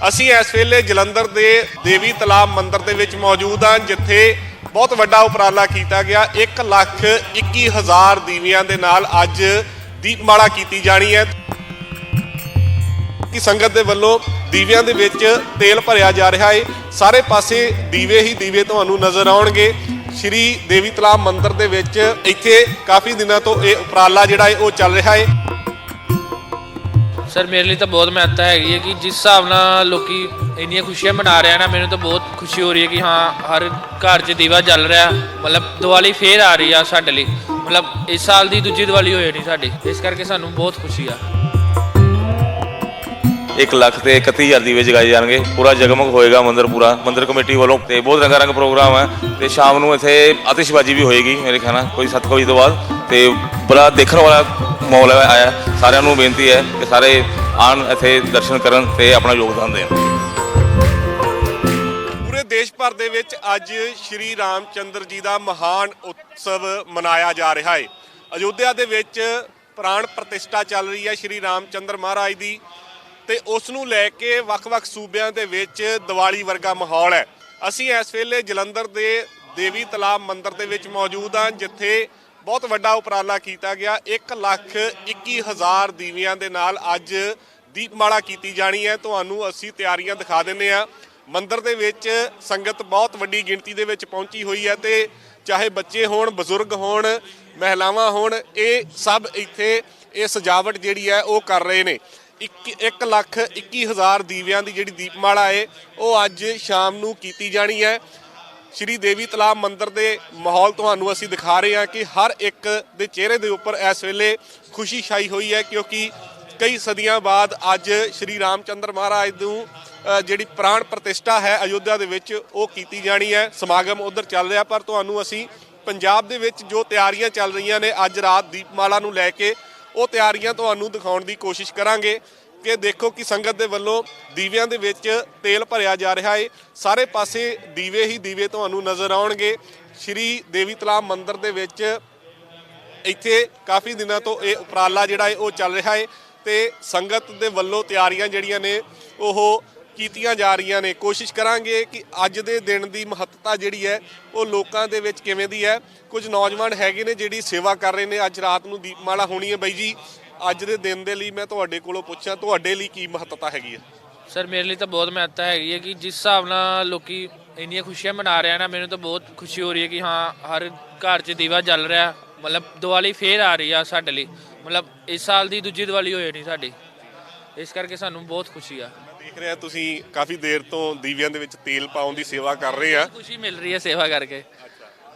ਅਸੀਂ ਇਸ ਵੇਲੇ ਜਲੰਧਰ ਦੇ ਦੇਵੀ ਤਲਾਬ ਮੰਦਿਰ ਦੇ ਵਿੱਚ ਮੌਜੂਦ ਹਾਂ, ਜਿੱਥੇ ਬਹੁਤ ਵੱਡਾ ਉਪਰਾਲਾ ਕੀਤਾ ਗਿਆ। 1 ਲੱਖ 21 ਹਜ਼ਾਰ ਦੀਵਿਆਂ ਦੇ ਨਾਲ ਅੱਜ ਦੀਪਮਾਲਾ ਕੀਤੀ ਜਾਣੀ ਹੈ। ਕਿ ਸੰਗਤ ਦੇ ਵੱਲੋਂ ਦੀਵਿਆਂ ਦੇ ਵਿੱਚ ਤੇਲ ਭਰਿਆ ਜਾ ਰਿਹਾ ਹੈ ਸਾਰੇ ਪਾਸੇ ਦੀਵੇ ਹੀ ਦੀਵੇ ਤੁਹਾਨੂੰ ਨਜ਼ਰ ਆਉਣਗੇ। ਸ਼੍ਰੀ ਦੇਵੀ ਤਲਾਬ ਮੰਦਿਰ ਦੇ ਵਿੱਚ ਇੱਥੇ ਕਾਫੀ ਦਿਨਾਂ ਤੋਂ ਇਹ ਉਪਰਾਲਾ ਜਿਹੜਾ ਹੈ ਉਹ ਚੱਲ ਰਿਹਾ ਹੈ ਸਰ, ਮੇਰੇ ਲਈ ਤਾਂ ਬਹੁਤ ਮਹੱਤਤਾ ਹੈਗੀ ਹੈ ਕਿ ਜਿਸ ਹਿਸਾਬ ਨਾਲ ਲੋਕੀ ਇੰਨੀਆਂ ਖੁਸ਼ੀਆਂ ਮਨਾ ਰਹੇ ਆ ਨਾ, ਮੈਨੂੰ ਤਾਂ ਬਹੁਤ ਖੁਸ਼ੀ ਹੋ ਰਹੀ ਹੈ ਕਿ ਹਾਂ, ਹਰ ਘਰ 'ਚ ਦੀਵਾ ਜਲ ਰਿਹਾ ਮਤਲਬ ਦੀਵਾਲੀ ਫੇਰ ਆ ਰਹੀ ਆ ਸਾਡੇ ਲਈ। ਮਤਲਬ ਇਸ ਸਾਲ ਦੀ ਦੂਜੀ ਦੀਵਾਲੀ ਹੋਈ ਨਹੀਂ ਸਾਡੀ। ਇਸ ਕਰਕੇ ਸਾਨੂੰ ਬਹੁਤ ਖੁਸ਼ੀ ਆ। 1 ਲੱਖ ਤੇ 31000 ਦੀਵੇ ਜਗਾਏ ਜਾਣਗੇ। ਪੂਰਾ ਜਗਮਗ ਹੋਏਗਾ ਮੰਦਿਰ ਪੂਰਾ। ਮੰਦਿਰ ਕਮੇਟੀ ਵੱਲੋਂ ਤੇ ਬਹੁਤ ਰੰਗਾ ਰੰਗ ਪ੍ਰੋਗਰਾਮ ਹੈ। ਤੇ ਸ਼ਾਮ ਨੂੰ ਇੱਥੇ ਆਤਿਸ਼ਬਾਜ਼ੀ ਵੀ ਹੋਏਗੀ ਮੇਰੇ ਖਿਆਲ ਨਾਲ, ਕੋਈ 7 ਵਜੇ ਤੋਂ ਬਾਅਦ। ਤੇ ਬੜਾ ਦੇਖਣ ਵਾਲਾ ਮਾਹੌਲ ਆਇਆ। ਸਾਰਿਆਂ ਨੂੰ ਬੇਨਤੀ ਹੈ ਕਿ ਸਾਰੇ ਆਣ ਇੱਥੇ ਦਰਸ਼ਨ ਕਰਨ ਤੇ ਆਪਣਾ ਯੋਗਦਾਨ ਦੇਣ। ਪੂਰੇ ਦੇਸ਼ ਭਰ ਦੇ ਵਿੱਚ ਅੱਜ ਸ਼੍ਰੀ ਰਾਮਚੰਦਰ ਜੀ ਦਾ ਮਹਾਨ ਉਤਸਵ ਮਨਾਇਆ ਜਾ ਰਿਹਾ ਹੈ। ਅਯੋਧਿਆ ਦੇ ਵਿੱਚ ਪ੍ਰਾਣ ਪ੍ਰਤਿਸ਼ਠਾ ਚੱਲ ਰਹੀ ਹੈ ਸ਼੍ਰੀ ਰਾਮਚੰਦਰ ਮਹਾਰਾਜ ਦੀ ਤੇ ਉਸ ਨੂੰ ਲੈ ਕੇ ਵੱਖ-ਵੱਖ ਸੂਬਿਆਂ ਦੇ ਵਿੱਚ ਦੀਵਾਲੀ ਵਰਗਾ ਮਾਹੌਲ ਹੈ। ਅਸੀਂ ਇਸ ਵੇਲੇ ਜਲੰਧਰ ਦੇ ਦੇਵੀ ਤਲਾਬ ਮੰਦਿਰ ਦੇ ਵਿੱਚ ਮੌਜੂਦ ਹਾਂ, ਜਿੱਥੇ ਬਹੁਤ ਵੱਡਾ ਉਪਰਾਲਾ ਕੀਤਾ ਗਿਆ। 1 ਲੱਖ 21 ਹਜ਼ਾਰ ਦੀਵਿਆਂ ਦੇ ਨਾਲ ਅੱਜ ਦੀਪਮਾਲਾ ਕੀਤੀ ਜਾਣੀ ਹੈ। ਤੁਹਾਨੂੰ ਅਸੀਂ ਤਿਆਰੀਆਂ ਦਿਖਾ ਦਿੰਨੇ ਆ ਮੰਦਿਰ ਦੇ ਵਿੱਚ ਸੰਗਤ ਬਹੁਤ ਵੱਡੀ ਗਿਣਤੀ ਦੇ ਵਿੱਚ ਪਹੁੰਚੀ ਹੋਈ ਹੈ ਤੇ ਚਾਹੇ ਬੱਚੇ ਹੋਣ, ਬਜ਼ੁਰਗ ਹੋਣ, ਮਹਿਲਾਵਾਂ ਹੋਣ, ਇਹ ਸਭ ਇੱਥੇ ਇਹ ਸਜਾਵਟ ਜਿਹੜੀ ਹੈ ਉਹ ਕਰ ਰਹੇ ਨੇ। 1 ਲੱਖ 21 ਹਜ਼ਾਰ ਦੀਵਿਆਂ ਦੀ ਜਿਹੜੀ ਦੀਪਮਾਲਾ ਹੈ, ਉਹ ਅੱਜ ਸ਼ਾਮ ਨੂੰ ਕੀਤੀ ਜਾਣੀ ਹੈ। ਸ਼੍ਰੀ ਦੇਵੀ ਤਲਾਬ ਮੰਦਿਰ ਦੇ ਮਾਹੌਲ ਤੁਹਾਨੂੰ ਅਸੀਂ ਦਿਖਾ ਰਹੇ ਹਾਂ ਕਿ ਹਰ ਇੱਕ ਦੇ ਚਿਹਰੇ ਦੇ ਉੱਪਰ ਇਸ ਵੇਲੇ ਖੁਸ਼ੀ ਛਾਈ ਹੋਈ ਹੈ, ਕਿਉਂਕਿ ਕਈ ਸਦੀਆਂ ਬਾਅਦ ਅੱਜ ਸ਼੍ਰੀ ਰਾਮਚੰਦਰ ਮਹਾਰਾਜ ਨੂੰ ਜਿਹੜੀ ਪ੍ਰਾਣ ਪ੍ਰਤਿਸ਼ਠਾ ਹੈ ਅਯੋਧਿਆ ਦੇ ਵਿੱਚ, ਉਹ ਕੀਤੀ ਜਾਣੀ ਹੈ। ਸਮਾਗਮ ਉਧਰ ਚੱਲ ਰਿਹਾ, ਪਰ ਤੁਹਾਨੂੰ ਅਸੀਂ ਪੰਜਾਬ ਦੇ ਵਿੱਚ ਜੋ ਤਿਆਰੀਆਂ ਚੱਲ ਰਹੀਆਂ ਨੇ, ਅੱਜ ਰਾਤ ਦੀਪਮਾਲਾ ਨੂੰ ਲੈ ਕੇ, ਉਹ ਤਿਆਰੀਆਂ ਤੁਹਾਨੂੰ ਦਿਖਾਉਣ ਦੀ ਕੋਸ਼ਿਸ਼ ਕਰਾਂਗੇ। ਕਿ ਦੇਖੋ ਕਿ ਸੰਗਤ ਦੇ ਵੱਲੋਂ ਦੀਵਿਆਂ ਦੇ ਵਿੱਚ ਤੇਲ ਭਰਿਆ ਜਾ ਰਿਹਾ ਹੈ ਸਾਰੇ ਪਾਸੇ ਦੀਵੇ ਹੀ ਦੀਵੇ ਤੁਹਾਨੂੰ ਨਜ਼ਰ ਆਉਣਗੇ। ਸ਼੍ਰੀ ਦੇਵੀ ਤਲਾਬ ਮੰਦਿਰ ਦੇ ਵਿੱਚ ਇੱਥੇ ਕਾਫੀ ਦਿਨਾਂ ਤੋਂ ਇਹ ਉਪਰਾਲਾ ਜਿਹੜਾ ਹੈ ਉਹ ਚੱਲ ਰਿਹਾ ਹੈ ਤੇ ਸੰਗਤ ਦੇ ਵੱਲੋਂ ਤਿਆਰੀਆਂ ਜਿਹੜੀਆਂ ਨੇ, ਉਹ ਕੀਤੀਆਂ ਜਾ ਰਹੀਆਂ ਨੇ। ਕੋਸ਼ਿਸ਼ ਕਰਾਂਗੇ ਕਿ ਅੱਜ ਦੇ ਦਿਨ ਦੀ ਮਹੱਤਤਾ ਜਿਹੜੀ ਹੈ, ਉਹ ਲੋਕਾਂ ਦੇ ਵਿੱਚ ਕਿਵੇਂ ਦੀ ਹੈ। ਕੁਝ ਨੌਜਵਾਨ ਹੈਗੇ ਨੇ ਜਿਹੜੀ ਸੇਵਾ ਕਰ ਰਹੇ ਨੇ। ਅੱਜ ਰਾਤ ਨੂੰ ਦੀਪਮਾਲਾ ਹੋਣੀ ਹੈ ਬਾਈ ਜੀ। ਅੱਜ ਦੇ ਦਿਨ ਦੇ ਲਈ ਮੈਂ ਤੁਹਾਡੇ ਕੋਲੋਂ ਪੁੱਛਾਂ ਤੁਹਾਡੇ ਲਈ ਕੀ ਮਹੱਤਤਾ ਹੈਗੀ ਹੈ? ਸਰ ਮੇਰੇ ਲਈ ਤਾਂ ਬਹੁਤ ਮਹੱਤਤਾ ਹੈਗੀ ਹੈ ਕਿ ਜਿਸ ਹਿਸਾਬ ਨਾਲ ਲੋਕੀ ਇੰਨੀਆਂ ਖੁਸ਼ੀਆਂ ਮਨਾ ਰਹੇ ਆ ਨਾ ਮੈਨੂੰ ਤਾਂ ਬਹੁਤ ਖੁਸ਼ੀ ਹੋ ਰਹੀ ਹੈ ਕਿ ਹਾਂ ਹਰ ਘਰ 'ਚ ਦੀਵਾ ਜਲ ਰਿਹਾ ਮਤਲਬ ਦੀਵਾਲੀ ਫੇਰ ਆ ਰਹੀ ਆ ਸਾਡੇ ਲਈ। ਮਤਲਬ ਇਸ ਸਾਲ ਦੀ ਦੂਜੀ ਦੀਵਾਲੀ ਹੋਈ ਨਹੀਂ ਸਾਡੀ। ਇਸ ਕਰਕੇ ਸਾਨੂੰ ਬਹੁਤ ਖੁਸ਼ੀ ਆ। ਦੇਖ ਰਿਹਾ ਤੁਸੀਂ ਕਾਫੀ ਦੇਰ ਤੋਂ ਦੀਵਿਆਂ ਦੇ ਵਿੱਚ ਤੇਲ ਪਾਉਣ ਦੀ ਸੇਵਾ ਕਰ ਰਹੇ ਆ। ਖੁਸ਼ੀ ਮਿਲ ਰਹੀ ਹੈ ਸੇਵਾ ਕਰਕੇ।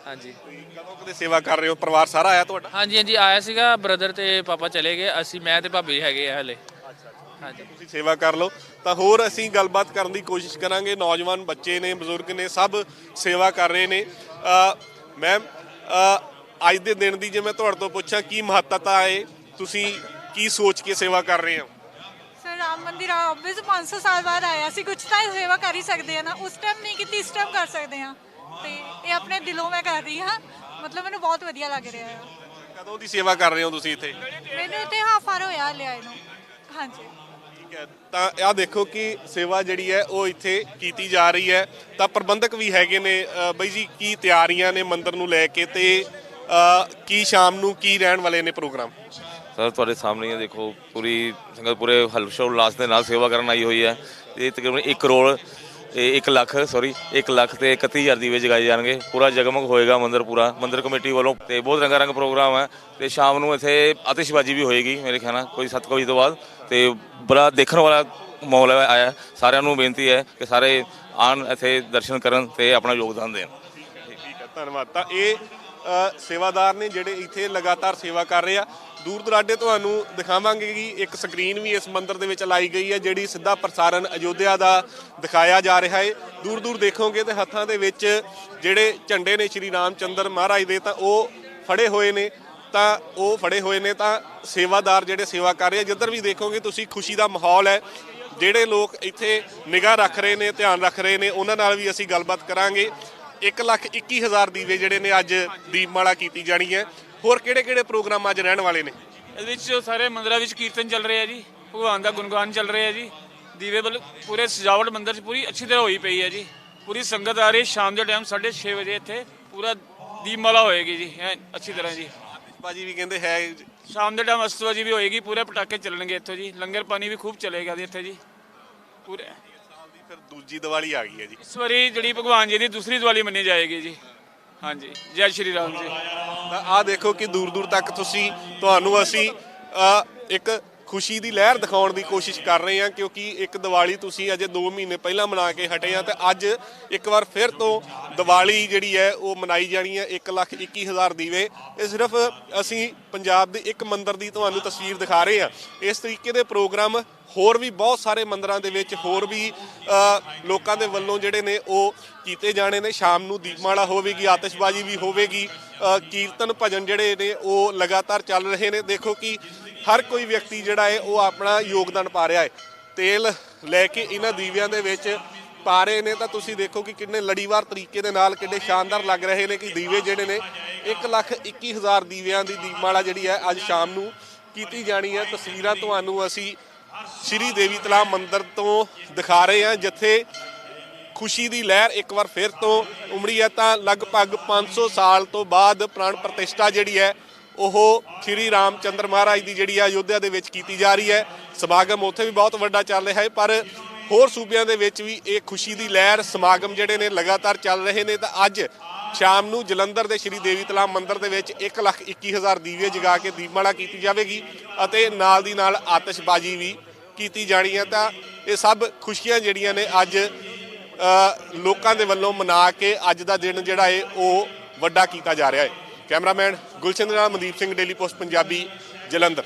ਹਾਂਜੀ। ਕਦੋਂ ਕਦੇ ਸੇਵਾ ਕਰ ਰਹੇ ਹੋ? ਪਰਿਵਾਰ ਸਾਰਾ ਆਇਆ ਤੁਹਾਡਾ? ਹਾਂਜੀ ਹਾਂਜੀ ਆਇਆ ਸੀਗਾ। ਬ੍ਰਦਰ ਤੇ ਪਾਪਾ ਚਲੇ ਗਏ। ਅਸੀਂ ਮੈਂ ਤੇ ਭਾਬੀ ਹੈਗੇ ਆ ਹਲੇ। ਹਾਂਜੀ। ਤੁਸੀਂ ਸੇਵਾ ਕਰ ਲਓ। ਤਾਂ ਹੋਰ ਅਸੀਂ ਗੱਲਬਾਤ ਕਰਨ ਦੀ ਕੋਸ਼ਿਸ਼ ਕਰਾਂਗੇ। ਨੌਜਵਾਨ ਬੱਚੇ ਨੇ ਬਜ਼ੁਰਗ ਨੇ ਸਭ ਸੇਵਾ ਕਰ ਰਹੇ ਨੇ। ਮੈਮ ਅੱਜ ਦੇ ਦਿਨ ਦੀ ਜੇ ਮੈਂ ਤੁਹਾਡੇ ਤੋਂ ਪੁੱਛਾਂ ਕੀ ਮਹੱਤਤਾ ਹੈ? ਤੁਸੀਂ ਕੀ ਸੋਚ ਕੇ ਸੇਵਾ ਕਰ ਰਹੇ ਹੋ? ਸਰ ਰਾਮ ਮੰਦਿਰ ਆਬਵੀਅਸ 500 ਸਾਲ ਬਾਅਦ ਆਇਆ ਸੀ। ਕੁਝ ਤਾਂ ਸੇਵਾ ਕਰ ਹੀ ਸਕਦੇ ਆ ਨਾ। ਉਸ ਟਾਈਮ ਨਹੀਂ ਕੀਤੀ ਇਸ ਟਾਈਮ ਕਰ ਸਕਦੇ ਆ ਤੇ ਇਹ ਆਪਣੇ ਦਿਲੋਂ ਮੈਂ ਕਰ ਰਹੀ ਹਾਂ। ਮਤਲਬ ਮੈਨੂੰ ਬਹੁਤ ਵਧੀਆ ਲੱਗ ਰਿਹਾ ਹੈ। ਕਦੋਂ ਦੀ ਸੇਵਾ ਕਰ ਰਹੇ ਹੋ ਤੁਸੀਂ ਇੱਥੇ? ਮੈਨੂੰ ਇੱਥੇ ਹਾਫ ਆਰ ਹੋਇਆ ਲਿਆ ਇਹਨੂੰ। ਹਾਂਜੀ। ਠੀਕ ਹੈ। ਤਾਂ ਆਹ ਦੇਖੋ ਕਿ ਸੇਵਾ ਜਿਹੜੀ ਹੈ ਉਹ ਇੱਥੇ ਕੀਤੀ ਜਾ ਰਹੀ ਹੈ। ਤਾਂ ਪ੍ਰਬੰਧਕ ਵੀ ਹੈਗੇ ਨੇ। ਅ, ਬਈ ਜੀ ਕੀ ਤਿਆਰੀਆਂ ਨੇ ਮੰਦਿਰ ਨੂੰ ਲੈ ਕੇ ਤੇ ਅ, ਕੀ ਸ਼ਾਮ ਨੂੰ ਕੀ ਰਹਿਣ ਵਾਲੇ ਨੇ ਪ੍ਰੋਗਰਾਮ? ਸਰ ਤੁਹਾਡੇ ਸਾਹਮਣੇ ਹੀ ਹੈ ਦੇਖੋ ਪੂਰੀ ਸੰਗਤ ਪੂਰੇ ਹਰਸ਼ੋ ਉਲਾਸ ਦੇ ਨਾਲ ਸੇਵਾ ਕਰਨ ਆਈ ਹੋਈ ਹੈ। ਇਹ ਤਕਰੀਬਨ 1 ਕਰੋੜ ਇਹ 1 ਲੱਖ ਸੌਰੀ 1 ਲੱਖ ਤੇ 31000 ਦੀਵੇ ਜਗਾਏ ਜਾਣਗੇ। ਪੂਰਾ ਜਗਮਗ ਹੋਏਗਾ ਮੰਦਿਰ ਪੂਰਾ। ਮੰਦਿਰ ਕਮੇਟੀ ਵੱਲੋਂ ਤੇ ਬਹੁਤ ਰੰਗਾ ਰੰਗ ਪ੍ਰੋਗਰਾਮ ਹੈ ਤੇ ਸ਼ਾਮ ਨੂੰ ਇੱਥੇ ਆਤਿਸ਼ਬਾਜ਼ੀ ਵੀ ਹੋਏਗੀ ਮੇਰੇ ਖਿਆਲ ਨਾਲ, ਕੋਈ 7 ਵਜੇ ਤੋਂ ਬਾਅਦ। ਤੇ ਬੜਾ ਦੇਖਣ ਵਾਲਾ ਮਾਹੌਲ ਆਇਆ ਸਾਰਿਆਂ ਨੂੰ ਬੇਨਤੀ ਹੈ ਕਿ ਸਾਰੇ ਆਣ ਇੱਥੇ ਦਰਸ਼ਨ ਕਰਨ ਤੇ ਆਪਣਾ ਯੋਗਦਾਨ ਦੇਣ। ਠੀਕ ਹੈ, ਧੰਨਵਾਦ। ਤਾਂ ਇਹ ਸੇਵਾਦਾਰ ਨੇ ਜਿਹੜੇ ਇੱਥੇ ਲਗਾਤਾਰ ਸੇਵਾ ਕਰ ਰਹੇ ਆ। ਦੂਰ ਦੁਰਾਡੇ ਤੁਹਾਨੂੰ ਦਿਖਾਵਾਂਗੇ ਕਿ ਇੱਕ ਸਕਰੀਨ ਵੀ ਇਸ ਮੰਦਿਰ ਦੇ ਵਿੱਚ ਲਾਈ ਗਈ ਹੈ, ਜਿਹੜੀ ਸਿੱਧਾ ਪ੍ਰਸਾਰਣ ਅਯੋਧਿਆ ਦਾ ਦਿਖਾਇਆ ਜਾ ਰਿਹਾ ਹੈ। ਦੂਰ ਦੂਰ ਦੇਖੋਗੇ ਤੇ ਹੱਥਾਂ ਦੇ ਵਿੱਚ ਜਿਹੜੇ ਝੰਡੇ ਨੇ ਸ਼੍ਰੀ ਰਾਮ ਚੰਦਰ ਮਹਾਰਾਜ ਦੇ, ਤਾਂ ਉਹ ਫੜੇ ਹੋਏ ਨੇ। ਤਾਂ ਉਹ ਫੜੇ ਹੋਏ ਨੇ, ਤਾਂ ਸੇਵਾਦਾਰ ਜਿਹੜੇ ਸੇਵਾ ਕਰ ਰਹੇ ਆ। ਜਿੱਧਰ ਵੀ ਦੇਖੋਗੇ ਤੁਸੀਂ, ਖੁਸ਼ੀ ਦਾ ਮਾਹੌਲ ਹੈ। ਜਿਹੜੇ ਲੋਕ ਇੱਥੇ ਨਿਗਾਹ ਰੱਖ ਰਹੇ ਨੇ, ਧਿਆਨ ਰੱਖ ਰਹੇ ਨੇ, ਉਹਨਾਂ ਨਾਲ ਵੀ ਅਸੀਂ ਗੱਲਬਾਤ ਕਰਾਂਗੇ। 1 ਲੱਖ 21 ਹਜ਼ਾਰ ਦੀਵੇ ਜਿਹੜੇ ਨੇ ਅੱਜ ਦੀਪਮਾਲਾ ਕੀਤੀ ਜਾਣੀ ਹੈ। ਹੋਰ ਕਿਹੜੇ ਕਿਹੜੇ ਪ੍ਰੋਗਰਾਮ ਅੱਜ ਰਹਿਣ ਵਾਲੇ ਨੇ? ਇਹਦੇ ਵਿੱਚ ਸਾਰੇ ਮੰਦਿਰਾਂ ਵਿੱਚ ਕੀਰਤਨ ਚੱਲ ਰਿਹਾ ਜੀ ਭਗਵਾਨ ਦਾ ਗੁਣਗਾਨ ਚੱਲ ਰਿਹਾ ਜੀ। ਦੀਵੇ ਬਲ ਪੂਰੇ ਸਜਾਵਟ ਮੰਦਿਰ 'ਚ ਪੂਰੀ ਅੱਛੀ ਤਰ੍ਹਾਂ ਹੋਈ ਪਈ ਹੈ ਜੀ। ਪੂਰੀ ਸੰਗਤ ਆ ਰਹੀ ਸ਼ਾਮ ਦੇ ਟਾਈਮ 6:30 ਵਜੇ ਇੱਥੇ ਪੂਰਾ ਦੀਪਮਾਲਾ ਹੋਏਗੀ ਜੀ ਅੱਛੀ ਤਰ੍ਹਾਂ ਜੀ। ਬਾਜੀ ਵੀ ਕਹਿੰਦੇ ਹੈ ਸ਼ਾਮ ਦੇ ਟਾਈਮ ਅਸਤਵਾਜੀ ਵੀ ਹੋਏਗੀ ਪੂਰੇ ਪਟਾਕੇ ਚੱਲਣਗੇ ਇੱਥੋਂ ਜੀ। ਲੰਗਰ ਪਾਣੀ ਵੀ ਖੂਬ ਚੱਲੇਗਾ ਜੀ ਇੱਥੇ ਜੀ। ਪੂਰੇ ਫਿਰ ਦੂਜੀ ਦੀਵਾਲੀ ਆ ਗਈ ਹੈ ਜੀ। ਇਸ ਵਾਰੀ ਜਿਹੜੀ ਭਗਵਾਨ ਜੀ ਦੀ ਦੂਸਰੀ ਦੀਵਾਲੀ ਮੰਨੀ ਜਾਏਗੀ ਜੀ। ਹਾਂਜੀ ਜੈ ਸ਼੍ਰੀ ਰਾਮ ਜੀ। ਤਾਂ ਆਹ ਦੇਖੋ ਕਿ ਦੂਰ ਦੂਰ ਤੱਕ ਤੁਸੀਂ ਤੁਹਾਨੂੰ ਅਸੀਂ ਅ, ਇੱਕ ਖੁਸ਼ੀ ਦੀ ਲਹਿਰ ਦਿਖਾਉਣ ਦੀ ਕੋਸ਼ਿਸ਼ ਕਰ ਰਹੇ ਹਾਂ, ਕਿਉਂਕਿ ਇੱਕ ਦੀਵਾਲੀ ਤੁਸੀਂ ਅਜੇ 2 ਮਹੀਨੇ ਪਹਿਲਾਂ ਮਨਾ ਕੇ ਹਟੇ ਆ ਤੇ ਅੱਜ ਇੱਕ ਵਾਰ ਫਿਰ ਤੋਂ ਦੀਵਾਲੀ ਜਿਹੜੀ ਹੈ, ਉਹ ਮਨਾਈ ਜਾਣੀ ਹੈ 121000 ਦੀਵੇ। ਇਹ ਸਿਰਫ ਅਸੀਂ ਪੰਜਾਬ ਦੇ ਇੱਕ ਮੰਦਿਰ ਦੀ ਤੁਹਾਨੂੰ ਤਸਵੀਰ ਦਿਖਾ ਰਹੇ ਹਾਂ। ਇਸ ਤਰੀਕੇ ਦੇ ਪ੍ਰੋਗਰਾਮ ਹੋਰ ਵੀ ਬਹੁਤ ਸਾਰੇ ਮੰਦਰਾਂ ਦੇ ਵਿੱਚ ਹੋਰ ਵੀ ਲੋਕਾਂ ਦੇ ਵੱਲੋਂ ਜਿਹੜੇ ਨੇ, ਉਹ ਕੀਤੇ ਜਾਣੇ ਨੇ। ਸ਼ਾਮ ਨੂੰ ਦੀਪਮਾਲਾ ਹੋਵੇਗੀ, ਆਤਿਸ਼ਬਾਜ਼ੀ ਵੀ ਹੋਵੇਗੀ। ਕੀਰਤਨ ਭਜਨ ਜਿਹੜੇ ਨੇ, ਉਹ ਲਗਾਤਾਰ ਚੱਲ ਰਹੇ ਨੇ। ਦੇਖੋ ਕਿ ਹਰ ਕੋਈ ਵਿਅਕਤੀ ਜਿਹੜਾ ਹੈ, ਉਹ ਆਪਣਾ ਯੋਗਦਾਨ ਪਾ ਰਿਹਾ ਹੈ। ਤੇਲ ਲੈ ਕੇ ਇਹਨਾਂ ਦੀਵਿਆਂ ਦੇ ਵਿੱਚ ਪਾ ਰਹੇ ਨੇ ਤਾਂ ਤੁਸੀਂ ਦੇਖੋ ਕਿ ਕਿੰਨੇ ਲੜੀਵਾਰ ਤਰੀਕੇ ਦੇ ਨਾਲ ਕਿੰਨੇ ਸ਼ਾਨਦਾਰ ਲੱਗ ਰਹੇ ਨੇ ਕਿ ਦੀਵੇ ਜਿਹੜੇ ਨੇ 121000 ਦੀਵਿਆਂ ਦੀ ਦੀਪਮਾਲਾ ਜਿਹੜੀ ਹੈ, ਅੱਜ ਸ਼ਾਮ ਨੂੰ ਕੀਤੀ ਜਾਣੀ ਹੈ। ਤਸਵੀਰਾਂ ਤੁਹਾਨੂੰ ਅਸੀਂ ਸ਼੍ਰੀ ਦੇਵੀ ਤਲਾ ਮੰਦਿਰ ਤੋਂ ਦਿਖਾ ਰਹੇ ਹਾਂ, ਜਿੱਥੇ ਖੁਸ਼ੀ ਦੀ ਲਹਿਰ ਇੱਕ ਵਾਰ ਫਿਰ ਤੋਂ ਉਮੜੀ ਹੈ। ਤਾਂ ਲਗਭਗ 500 ਸਾਲ ਤੋਂ ਬਾਅਦ ਪ੍ਰਾਣ ਪ੍ਰਤਿਸ਼ਠਾ ਜਿਹੜੀ ਹੈ ਉਹ ਸ਼੍ਰੀ ਰਾਮਚੰਦਰ ਮਹਾਰਾਜ ਦੀ ਜਿਹੜੀ ਆ ਅਯੋਧਿਆ ਦੇ ਵਿੱਚ ਕੀਤੀ ਜਾ ਰਹੀ ਹੈ। ਸਮਾਗਮ ਉੱਥੇ ਵੀ ਬਹੁਤ ਵੱਡਾ ਚੱਲ ਰਿਹਾ ਹੈ, ਪਰ ਹੋਰ ਸੂਬਿਆਂ ਦੇ ਵਿੱਚ ਵੀ ਇਹ ਖੁਸ਼ੀ ਦੀ ਲਹਿਰ ਸਮਾਗਮ ਜਿਹੜੇ ਨੇ ਲਗਾਤਾਰ ਚੱਲ ਰਹੇ ਨੇ। ਤਾਂ ਅੱਜ ਸ਼ਾਮ ਨੂੰ ਜਲੰਧਰ ਦੇ ਸ਼੍ਰੀ ਦੇਵੀ ਤਲਾਬ ਮੰਦਿਰ ਦੇ ਵਿੱਚ 121000 ਦੀਵੇ ਜਗਾ ਕੇ ਦੀਪਮਾਲਾ ਕੀਤੀ ਜਾਵੇਗੀ ਅਤੇ ਨਾਲ ਦੀ ਨਾਲ ਆਤਿਸ਼ਬਾਜ਼ੀ ਵੀ ਕੀਤੀ ਜਾਣੀ ਹੈ। ਤਾਂ ਇਹ ਸਭ ਖੁਸ਼ੀਆਂ ਜਿਹੜੀਆਂ ਨੇ ਅੱਜ ਲੋਕਾਂ ਦੇ ਵੱਲੋਂ ਮਨਾ ਕੇ ਅੱਜ ਦਾ ਦਿਨ ਜਿਹੜਾ ਹੈ ਉਹ ਵੱਡਾ ਕੀਤਾ ਜਾ ਰਿਹਾ ਹੈ ਕੈਮਰਾਮੈਨ ਗੁਲਸ਼ਨ ਨਾਲ ਮਨਦੀਪ ਸਿੰਘ ਡੇਲੀ ਪੋਸਟ ਪੰਜਾਬੀ ਜਲੰਧਰ।